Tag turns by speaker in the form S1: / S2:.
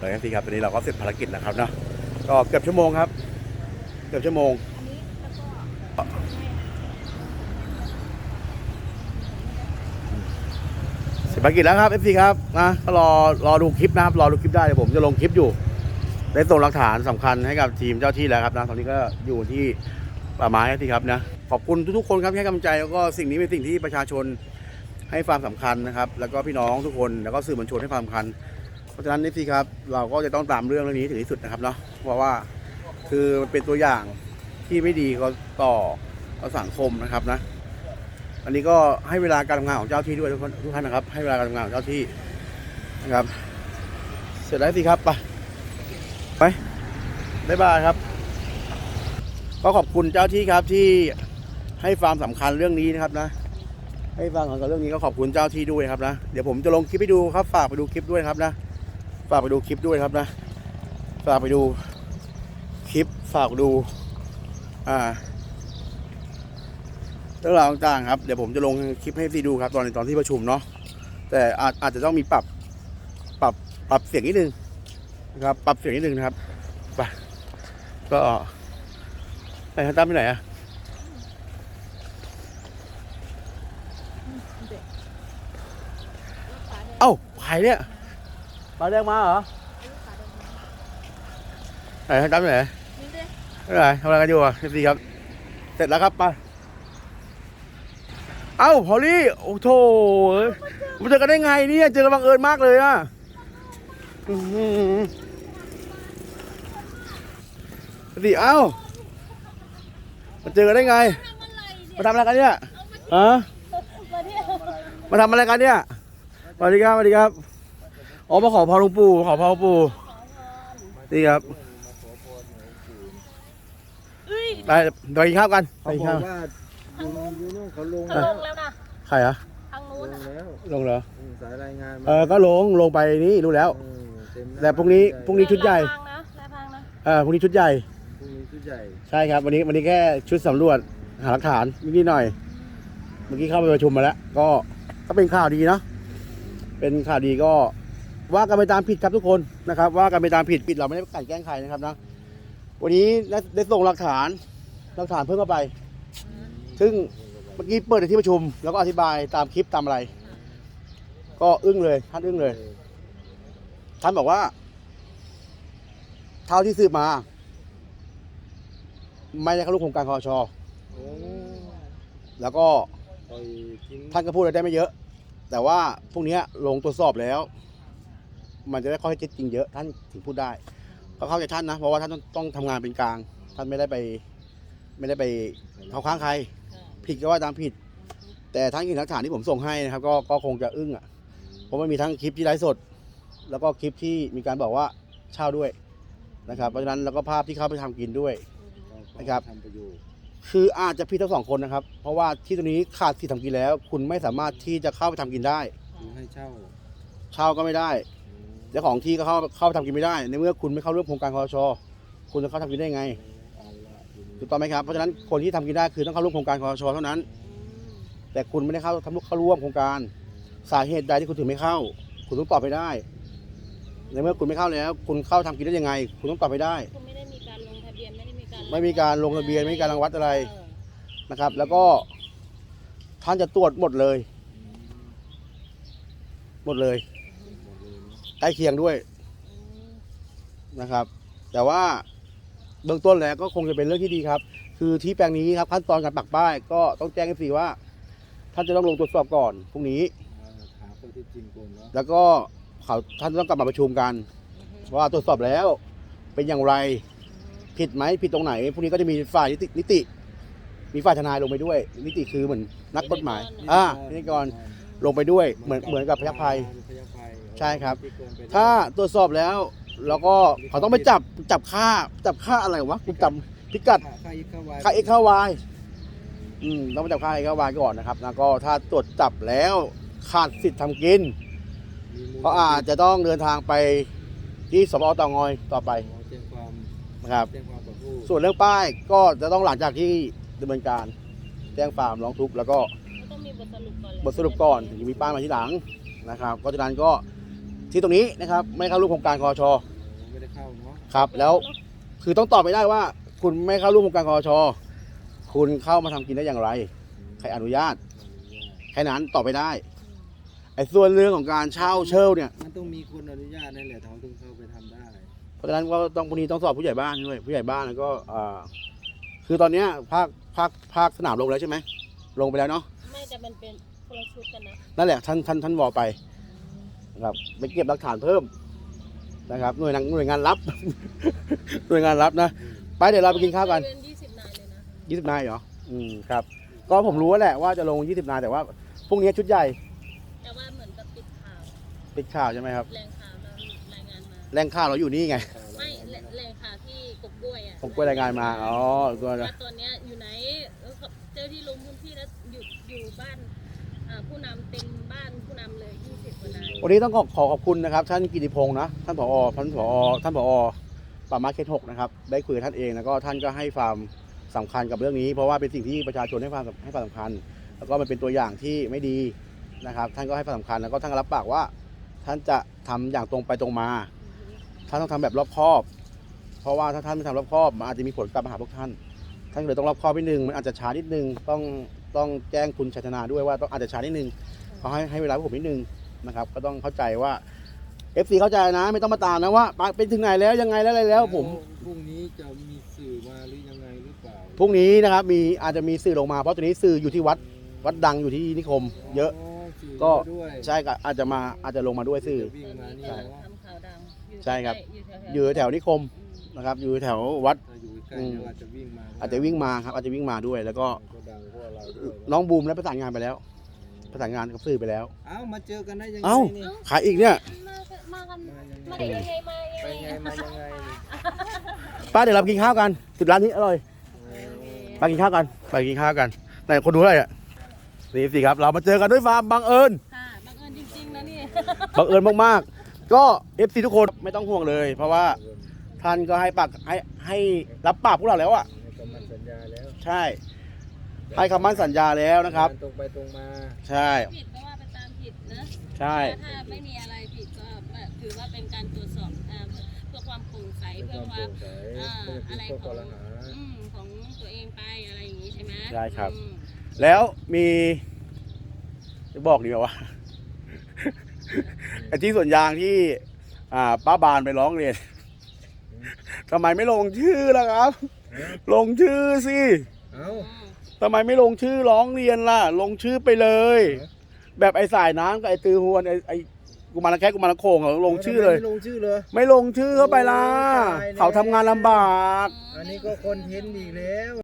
S1: เลยครับพี่ครับตอนนี้เราก็เสร็จภารกิจแล้วครับเนาะก็เกือบชั่วโมงครับ เกือบชั่วโมงเสร็จภารกิจแล้วครับเอฟซีครับนะก็รอรอดูคลิปนะครับรอดูคลิปได้เดี๋ยวผมจะลงคลิปอยู่ได้ส่งหลักฐานสำคัญให้กับทีมเจ้าที่แล้วครับนะตอนนี้ก็อยู่ที่ป่าไม้ครับพี่ครับนะขอบคุณทุกๆคนครับที่ให้กำลังใจแล้วก็สิ่งนี้เป็นสิ่งที่ประชาชนให้ความสำคัญนะครับ แล้วก็พี่น้องทุกคนแล้วก็สื่อมวลชนให้ความสำคัญ ราะฉะนั้นนี่สิครับ เราก็จะต้องตามเรื่องเรื่องนี้ถึงที่สุดนะครับเนาะเพราะว่าคือมันเป็นตัวอย่างที่ไม่ดีก็ต่อต่อสังคมนะครับนะ อันนี้ก็ให้เวลาการทำงานของเจ้าที่ด้วยทุกท่านนะครับ ให้เวลาการทำงานของเจ้าที่นะครับ เสร็จแล้วสิครับไปไปบ๊ายบายครับ ก็ขอบคุณเจ้าที่ครับที่ให้ความสำคัญเรื่องนี้นะครับนะ ให้ฟังของเรื่องนี้ก็ขอบคุณเจ้าที่ด้วยครับนะ เดี๋ยวผมจะลงคลิปให้ดูครับฝากไปดูคลิปด้วยครับนะ ฝากไปดูคลิปด้วยครับนะ ฝากไปดูคลิปฝากดู อ่าเรื่องราวต่างๆครับเดี๋ยวผมจะลงคลิปให้พี่ดูครับตอนในตอนที่ประชุมเนาะแต่อาจอาจจะต้องมีปรับปรับปรับเสียงนิดนึงนะครับ ปรับเสียงนิดนึงนะครับไปก็ไปทางตั้มไปไหนอะเอ้าใครเนี่ย ปลาแดงมาเหรอไหนจำไหนไม่ไหนทำอะไรกันอยู่อะพี่ครับ เสร็จแล้วครับไปเอ้าพอลลี่โอ้โถมาเจอกันได้ไงเนี่ยเจอกันบังเอิญมากเลยอะสิเอ้ามาเจอกันได้ไง มาทำอะไรกันเนี่ยฮะมาทำอะไรกันเนี่ยสวัสดีครับสวัสดีครับ อ๋อมาขอพรหลวงปู่ขอพรหลวงปู่นี่ครับไปไปกินข้าวกันไป
S2: เขา
S1: กิน
S2: บอ
S1: ข้าว
S2: กว่าอยู่อยู่นู่นเขาลง
S3: เขาลงแล้วนะ
S1: ใครอะ
S3: ทาง
S2: ล
S3: นู้น
S2: ง
S3: น่ะ
S2: แล้ว
S1: ลงเหรอ
S2: อืมสายรายงานมา
S1: เออก็ลงลงไปนี่รู้แล้ว
S2: เออเต็มหา
S1: แต่พรุ่งนี้พรุ่งนี้ชุดใหญ่
S3: ลายพรางนะลายพรางนะ
S1: เออพรุ่งนี้ชุดใหญ่
S2: พรุ่งนี้ชุดใหญ่
S1: ใช่ครับ วันนี้วันนี้แค่ชุดสำรวจหาหลักฐานนิดๆหน่อย เมื่อกี้เข้าไปประชุมมาแล้ว ก็ก็เป็นข่าวดีเนาะเป็นข่าวดีก็ ว่ากันไปตามผิดครับทุกคนนะครับ ว่ากันไปตามผิดผิดเราไม่ได้กลั่นแกล้งใครนะครับนะวันนี้ได้ส่งหลักฐานหลักฐานเพิ่มเข้าไป ซึ่งเมื่อกี้เปิดในที่ประชุม แล้วก็อธิบายตามคลิปตามอะไร ก็อึ้งเลยท่านอึ้งเลย ท่านบอกว่า เท่าที่สืบมา ไม่ได้เข้าร่วมโครงการคอช
S2: อ
S1: แล้วก็
S2: ท่า
S1: นก็พูดอะไรได้ไม่เยอะ แต่ว่าพวกนี้ลงตรวจสอบแล้ว มันจะได้ข้อเท็จจริงเยอะท่านถึงพูดได้ก็เข้าใจท่านนะเพราะว่าท่านต้องต้องทำงานเป็นกลาง ท่านไม่ได้ไป ไม่ได้ไปเข้าข้างใคร ผิดก็ว่าตามผิด แต่ทั้งอีกหลักฐานที่ผมส่งให้นะครับ ก็ก็คงจะอึ้งอะเพราะมันมีทั้งคลิปที่ไลฟ์สด แล้วก็คลิปที่มีการบอกว่าเช่าด้วยนะครับเพราะฉะนั้นแล้วก็ภาพที่เข้าไปทำกินด้วยนะครับ
S2: ทำประโยชน์
S1: คืออาจจะผิดทั้งสองคนนะครับ เพราะว่าที่ตรงนี้ขาดสิทธิ์ทำกินแล้ว คุณไม่สามารถที่จะเข้าไปทำกินได้
S2: คือให้เช่า
S1: เช่าก็ไม่ได้
S2: อืม
S1: เจ้าของที่ก็เข้าเข้าไปทำกินไม่ได้ ในเมื่อคุณไม่เข้าร่วมโครงการคอชคุณจะเข้าทำกินได้ไง
S2: เอาละทีนี้
S1: ถูกต้องไหมครับเพราะฉะนั้นคนที่ทำกินได้คือต้องเข้าร่วมโครงการคอชเท่านั้น แต่คุณไม่ได้เข้าทำเข้าร่วมโครงการ สาเหตุใดที่คุณถึงไม่เข้า คุณต้องตอบไปได้ ในเมื่อคุณไม่เข้าแล้ว คุณเข้าทำกินได้ยังไง คุณต้องตอบไปได้
S3: คุณไม่ได้มีการลงทะเบียนไม่ได้มีการ
S1: ไม่มีการลงทะเบียนไม่มีการรังวัดอะไร
S3: เออ
S1: นะครับ แล้วก็ท่านจะตรวจหมดเลย หมดเลย ใกล้เคียงด้วย
S3: อืม
S1: นะครับ แต่ว่าเบื้องต้นแล้วก็คงจะเป็นเรื่องที่ดีครับ คือที่แปลงนี้ครับขั้นตอนการปักป้าย ก็ต้องแจ้งให้ฟรีว่าท่านจะต้องลงตรวจสอบก่อนพรุ่งนี้
S2: มาหาข้อเท็จจริงก่อนเนาะ
S1: แล้วก็เขาท่านต้องกลับมาประชุมกัน ว่าตรวจสอบแล้วเป็นอย่างไรผิดไหมผิดตรงไหนพรุ่งนี้ก็จะมีฝ่ายนิตินิติ มีฝ่ายทนายลงไปด้วย นิติคือเหมือนนักกฎหมายอ่าพิธีกรลงไปด้วยเหมือนเหมือนกับพยัคฆ์ภัย
S2: พยัคฆ์ภัย
S1: ใช่ครับ
S2: ที่เกินไป
S1: ถ้าตรวจสอบแล้วแล้วก็เขาต้องไปจับจับค่าจับค่าอะไรวะกูจำพิกัด
S2: ค่าอีกค่าวาย
S1: ค่าเอ็กค่าวายอืมต้องไปจับค่าเอ็กค่าวายก่อนนะครับ แล้วก็ถ้าตรวจจับแล้วขาดสิทธิ์ทำกิน
S2: มีมูล
S1: ก็อาจจะต้องเดินทางไปที่สปอตองอยต่อไป
S2: อ๋อแจ้งความ
S1: นะครับ
S2: แจ้งความต่อผู้
S1: ส่วนเรื่องป้ายก็จะต้องหลังจากที่ดำเนินการ แจ้งความร้องทุกข์แล้วก็
S3: ก็ต้องมีบทสรุปก่อนเลย
S1: บทสรุปก่อนถึงจะมีป้ายมาที่หลังนะครับเพราะฉะนั้นก็ ที่ตรงนี้นะครับไม่เข้าร่วมโครงการคอช
S2: ไม่ได้เข้าเนาะ
S1: ครับ แล้วคือต้องตอบไปได้ว่า คุณไม่เข้าร่วมโครงการคอชคุณเข้ามาทำกินได้อย่างไร ใครอนุญาตแค่นั้นตอบไปได้ไอ้ส่วนเรื่องของการเช่าเช่าเนี่ย
S2: มันต้องมีคนอนุญาตนั่นแหละเขาถึงเข้าไปทำได้
S1: เพราะฉะนั้นก็ต้องพรุ่งนี้ต้องสอบผู้ใหญ่บ้านด้วยผู้ใหญ่บ้านแล้วก็อ่าคือตอนเนี้ยภาคภาคภาคสนามลงแล้วใช่ไหมลงไปแล้วเนาะ
S3: ไม่แต่มันเป็นคนละชุดกันนะ
S1: นั่นแหละท่านท่านท่านวอไปนะ ครับไปเก็บหลักฐานเพิ่มนะครับหน่วยงานหน่วยงานรับ หน่วยงานรับนะไปเดี๋ยวเราไปกินข้าวกัน
S3: เป็นยี่สิบนายเลยนะ
S1: ยี่สิบนายเหรออืมครับ ก็ผมรู้แหละว่าจะลงยี่สิบนายแต่ว่าพรุ่งนี้ชุดใหญ่
S3: แต่ว่าเหมือนกับปิดข่าว
S1: ปิดข่าวใช่ไหมครับ
S3: แรงข่าวเรารายงานมา
S1: แรงข่าวเราอยู่นี่ไง
S3: ไม่แรงแรงข่าวที่กบกล้วยอะ
S1: ผมกล้วยรายงานมาอ๋อตัว
S3: ว่า
S1: นะ
S3: ตอนเนี้ยอยู่ไหนเออเจ้าที่ลงพื้นที่แล้วอยู่อยู่บ้าน อ่าผู้นำเต็มบ้านผู้นำเลยยี่สิบกว่านาย
S1: วันนี้ต้องขอขอขอบคุณนะครับ ท่านกิติพงศ์นะท่านผอท่านผอท่านผอป่าไม้เขตหกนะครับได้คุยกับท่านเองแล้วก็ท่านก็ให้ความสำคัญกับเรื่องนี้ เพราะว่าเป็นสิ่งที่ประชาชนให้ความให้ความสำคัญ แล้วก็มันเป็นตัวอย่างที่ไม่ดีนะครับ ท่านก็ให้ความสำคัญแล้วก็ท่านก็รับปากว่า ท่านจะทำอย่างตรงไปตรงมา ท่านต้องทำแบบรอบคอบ เพราะว่าถ้าท่านไม่ทำรอบคอบมันอาจจะมีผลกลับมาหาพวกท่าน ท่านเลยต้องรอบคอบนิดนึงมันอาจจะช้านิดนึงต้อง ต้องแจ้งคุณชัยชนะด้วยว่าต้องอาจจะช้านิดนึงเขาให้ให้เวลาพวกผมนิดนึงนะครับ ก็ต้องเข้าใจว่า FC เข้าใจนะ ไม่ต้องมาตามนะว่าเป็นถึงไหนแล้วยังไงแล้วอะไรแล้วผม
S2: พรุ่งนี้จะมีสื่อมาหรือยังไงหรือเปล่า
S1: พรุ่งนี้นะครับมีอาจจะมีสื่อลงมาเพราะตอนนี้สื่ออยู่ที่วัดวัดดังอยู่ที่นิคม เยอะ
S2: สื่อ
S1: ก็
S2: ด้วย
S1: ใช่ก็อาจจะมาอาจจะลงมาด้วยสื่อ
S2: จะวิ่งมานี่
S3: ตอน
S2: เนาะ
S3: ทำข่าวดังอยู่
S1: ใช่ครับ
S3: ใกล้ๆ
S1: อยู่แถวนิคม
S3: อืม
S1: นะครับ อยู่แถววัด
S2: ถ้าอยู่ ใกล้
S1: อืม
S2: เดี๋ยวอาจจะวิ่งมา
S1: อาจจะวิ่งมาครับอาจจะวิ่งมาด้วย แล้วก็
S2: ก็ดังพวกเราด้วย
S1: น้องบูมได้ประสานงานไปแล้ว ประสานงานกับสื่อไปแล้ว
S2: เอ้ามาเจอกันได้ยังไง
S1: เอ้า
S2: นี่
S1: ขายอีกเนี่ย
S3: มากันมากัน
S2: มายัง
S3: มา
S2: ไง
S3: ได้ยังไงมา
S2: ไป
S3: ยัง
S2: ไง
S3: ไง
S2: มายังไงนี่
S1: ป้าเดี๋ยวเราไปกินข้าวกันสุดร้านนี้อร่อยไปกินข้าวกันไปกินข้าวกันไหนคนดูอะไรอะนี่สิครับ เรามาเจอกันด้วยความบังเอิญ
S3: ค่ะบังเอิญจริงๆนะนี่
S1: บังเอิญมากๆ ก็เอฟซีทุกคนไม่ต้องห่วงเลย เพราะว่าท่านก็ให้ปากให้ ให้รับปากพวกเราแล้วอะ
S2: ให้กำมันสัญญาแล้ว
S1: ใช่ให้คำมั่นสัญญาแล้วนะครับ
S2: ตรงไปตรงมา
S1: ใช่
S3: ผิดก็ว่าไปตามผิดนะ
S1: ใช่
S3: ถ้าไม่มีอะไรผิดก็ถือว่าเป็นการตรวจสอบอ่าเพื่อความโปร่งใส
S2: เพื่อ
S3: เพื่
S2: ค
S3: อ
S2: วาม
S3: ค
S2: โป
S3: วาม
S2: ร่งใส
S3: อ่า
S2: เพื่อ
S3: อะไร
S2: ที่
S3: ข
S2: ข้
S3: อ
S2: องคอรหา
S3: อืมของตัวเองไปอะไรอย่างนี้ใช่ไหม
S1: ใช่ครับ
S3: อืม
S1: แล้วมีจะบอกดีไหมว่าไอ้ที่สวนยางที่ อ่าป้าบานไปร้องเรียน ทำไมไม่ลงชื่อล่ะครับ ลงชื่อสิ
S2: เอ้า
S3: อืม
S1: ทำไมไม่ลงชื่อร้องเรียนล่ะ ลงชื่อไปเลย แบบไอ้สายน้ำกับไอ้ตือหวนไอ้ไอ้กุมารแค่กุมารโคงเขาลงชื่อเลย
S2: ไม่ลงชื่อเลย
S1: ไม่ลงชื่อเข้าไปล่ะ
S2: โอ้ยตายแล้ว
S1: เขาทำงานลำบาก
S2: อันนี้ก็คนเทนต์อีกแล้ว